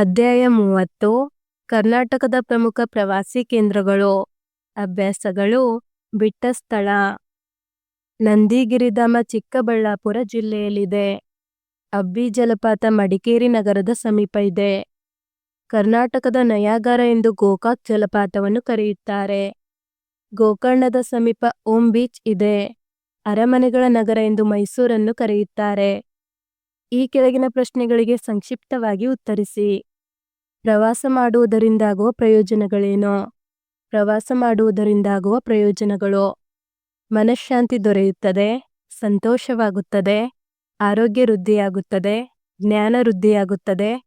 ಅಧ್ಯಾಯ ಮೂವತ್ತು, ಕರ್ನಾಟಕದ ಪ್ರಮುಖ ಪ್ರವಾಸಿ ಕೇಂದ್ರಗಳು, ಅಭ್ಯಾಸಗಳು ಬಿಟ್ಟ ಸ್ಥಳ ನಂದಿಗಿರಿಧಾಮ, ಚಿಕ್ಕಬಳ್ಳಾಪುರ ಜಿಲ್ಲೆಯಲ್ಲಿದೆ. ಅಬ್ಬಿ ಜಲಪಾತ, ಮಡಿಕೇರಿ ನಗರದ ಸಮೀಪ ಇದೆ. ಕರ್ನಾಟಕದ ನಯಾಗಾರ ಎಂದು ಗೋಕಾಕ್ ಜಲಪಾತವನ್ನು ಕರೆಯುತ್ತಾರೆ. ಗೋಕರ್ಣದ ಸಮೀಪ ಓಂ ಬೀಚ್ ಇದೆ. ಅರಮನೆಗಳ ನಗರ ಎಂದು ಮೈಸೂರನ್ನು ಕರೆಯುತ್ತಾರೆ. ಈ ಕೆಳಗಿನ ಪ್ರಶ್ನೆಗಳಿಗೆ ಸಂಕ್ಷಿಪ್ತವಾಗಿ ಉತ್ತರಿಸಿ. ಪ್ರವಾಸ ಮಾಡುವುದರಿಂದಾಗುವ ಪ್ರಯೋಜನಗಳೇನು? ಪ್ರವಾಸ ಮಾಡುವುದರಿಂದಾಗುವ ಪ್ರಯೋಜನಗಳು? ಮನಃಶಾಂತಿ ದೊರೆಯುತ್ತದೆ, ಸಂತೋಷವಾಗುತ್ತದೆ, ಆರೋಗ್ಯ ವೃದ್ಧಿಯಾಗುತ್ತದೆ, ಜ್ಞಾನ ವೃದ್ಧಿಯಾಗುತ್ತದೆ,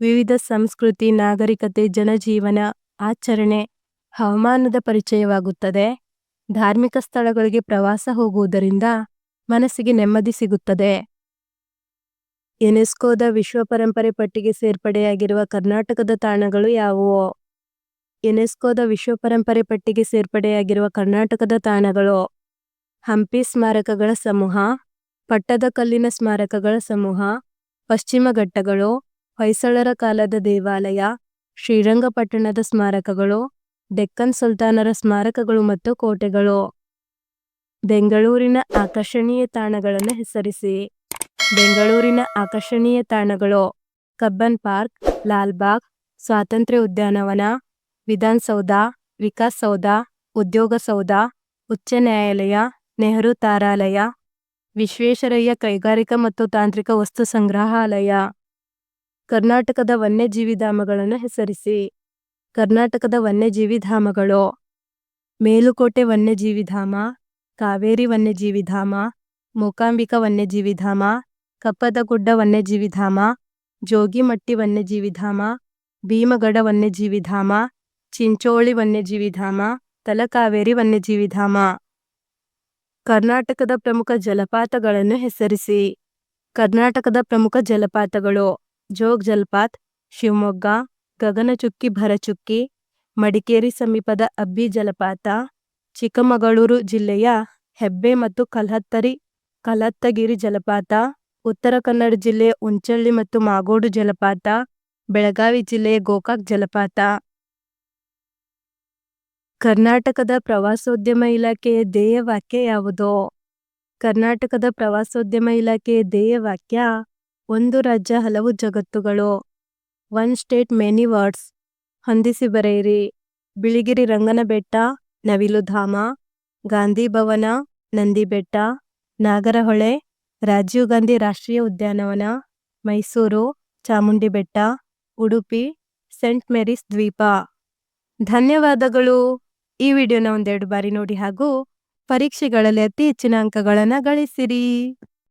ವಿವಿಧ ಸಂಸ್ಕೃತಿ, ನಾಗರಿಕತೆ, ಜನಜೀವನ, ಆಚರಣೆ, ಹವಾಮಾನದ ಪರಿಚಯವಾಗುತ್ತದೆ, ಧಾರ್ಮಿಕ ಸ್ಥಳಗಳಿಗೆ ಪ್ರವಾಸ ಹೋಗುವುದರಿಂದ ಮನಸ್ಸಿಗೆ ನೆಮ್ಮದಿ ಸಿಗುತ್ತದೆ. ಯುನೆಸ್ಕೋದ ವಿಶ್ವ ಪರಂಪರೆ ಪಟ್ಟಿಗೆ ಸೇರ್ಪಡೆಯಾಗಿರುವ ಕರ್ನಾಟಕದ ತಾಣಗಳು ಯಾವುವು? ಯುನೆಸ್ಕೋದ ವಿಶ್ವ ಪರಂಪರೆ ಪಟ್ಟಿಗೆ ಸೇರ್ಪಡೆಯಾಗಿರುವ ಕರ್ನಾಟಕದ ತಾಣಗಳು ಹಂಪಿ ಸ್ಮಾರಕಗಳ ಸಮೂಹ ಪಟ್ಟದಕಲ್ಲಿನ ಸ್ಮಾರಕಗಳ ಸಮೂಹ, ಪಶ್ಚಿಮ ಘಟ್ಟಗಳು, ಹೊಯ್ಸಳರ ಕಾಲದ ದೇವಾಲಯ, ಶ್ರೀರಂಗಪಟ್ಟಣದ ಸ್ಮಾರಕಗಳು, ಡೆಕ್ಕನ್ ಸುಲ್ತಾನರ ಸ್ಮಾರಕಗಳು ಮತ್ತು ಕೋಟೆಗಳು. ಬೆಂಗಳೂರಿನ ಆಕರ್ಷಣೀಯ ತಾಣಗಳನ್ನು ಹೆಸರಿಸಿ. ಬೆಂಗಳೂರಿನ ಆಕರ್ಷಣೀಯ ತಾಣಗಳು ಕಬ್ಬನ್ ಪಾರ್ಕ್ ಲಾಲ್ಬಾಗ್ ಸ್ವಾತಂತ್ರ್ಯ ಉದ್ಯಾನವನ, ವಿಧಾನಸೌಧ, ವಿಕಾಸ್ ಸೌಧ, ಉದ್ಯೋಗ ಸೌಧ, ಉಚ್ಚ ನ್ಯಾಯಾಲಯ, ನೆಹರು ತಾರಾಲಯ, ವಿಶ್ವೇಶ್ವರಯ್ಯ ಕೈಗಾರಿಕಾ ಮತ್ತು ತಾಂತ್ರಿಕ ವಸ್ತು ಸಂಗ್ರಹಾಲಯ. ಕರ್ನಾಟಕದ ವನ್ಯಜೀವಿ ಧಾಮಗಳನ್ನು ಹೆಸರಿಸಿ. ಕರ್ನಾಟಕದ ವನ್ಯಜೀವಿಧಾಮಗಳು ಮೇಲುಕೋಟೆ ವನ್ಯಜೀವಿಧಾಮ ಕಾವೇರಿ ವನ್ಯಜೀವಿಧಾಮ ಮೂಕಾಂಬಿಕಾ ವನ್ಯಜೀವಿ ಕಪ್ಪದಗುಡ್ಡ ವನ್ಯಜೀವಿಧಾಮ ಜೋಗಿಮಟ್ಟಿ ವನ್ಯಜೀವಿಧಾಮ, ಭೀಮಗಡ ವನ್ಯಜೀವಿಧಾಮ, ಚಿಂಚೋಳಿ ವನ್ಯಜೀವಿಧಾಮ, ತಲಕಾವೇರಿ ವನ್ಯಜೀವಿಧಾಮ. ಕರ್ನಾಟಕದ ಪ್ರಮುಖ ಜಲಪಾತಗಳನ್ನು ಹೆಸರಿಸಿ. ಕರ್ನಾಟಕದ ಪ್ರಮುಖ ಜಲಪಾತಗಳು ಜೋಗ್ ಜಲಪಾತ್, ಶಿವಮೊಗ್ಗ, ಗಗನಚುಕ್ಕಿ ಭರಚುಕ್ಕಿ, ಮಡಿಕೇರಿ ಸಮೀಪದ ಅಬ್ಬಿ ಜಲಪಾತ, ಚಿಕ್ಕಮಗಳೂರು ಜಿಲ್ಲೆಯ ಹೆಬ್ಬೆ ಮತ್ತು ಕಲ್ಹತ್ತರಿ ಕಲತ್ತಗಿರಿ ಜಲಪಾತ ಉತ್ತರ ಕನ್ನಡ ಜಿಲ್ಲೆ ಉಂಚಳ್ಳಿ ಮತ್ತು ಮಾಗೋಡು ಜಲಪಾತ, ಬೆಳಗಾವಿ ಜಿಲ್ಲೆಯ ಗೋಕಾಕ್ ಜಲಪಾತ. ಕರ್ನಾಟಕದ ಪ್ರವಾಸೋದ್ಯಮ ಇಲಾಖೆಯ ಧ್ಯೇಯ ವಾಕ್ಯ ಯಾವುದು? ಕರ್ನಾಟಕದ ಪ್ರವಾಸೋದ್ಯಮ ಇಲಾಖೆಯ ಧ್ಯೇಯ ವಾಕ್ಯ, ಒಂದು ರಾಜ್ಯ ಹಲವು ಜಗತ್ತುಗಳು ಒನ್ ಸ್ಟೇಟ್ ಮೆನಿ ವರ್ಡ್ಸ್ ಹೊಂದಿಸಿ ಬರೆಯಿರಿ. ಬಿಳಿಗಿರಿ ರಂಗನಬೆಟ್ಟ ನವಿಲುಧಾಮ ಗಾಂಧಿ ಭವನ, ನಂದಿಬೆಟ್ಟ, ನಾಗರಹೊಳೆ ರಾಜೀವ್ ಗಾಂಧಿ ರಾಷ್ಟ್ರೀಯ ಉದ್ಯಾನವನ, ಮೈಸೂರು ಚಾಮುಂಡಿ ಬೆಟ್ಟ ಉಡುಪಿ, ಸೆಂಟ್ ಮೇರಿಸ್ ದ್ವೀಪ. ಧನ್ಯವಾದಗಳು. ಈ ವಿಡಿಯೋನ ಒಂದೆರಡು ಬಾರಿ ನೋಡಿ ಹಾಗೂ ಪರೀಕ್ಷೆಗಳಲ್ಲಿ ಅತಿ ಹೆಚ್ಚಿನ ಅಂಕಗಳನ್ನು ಗಳಿಸಿರಿ.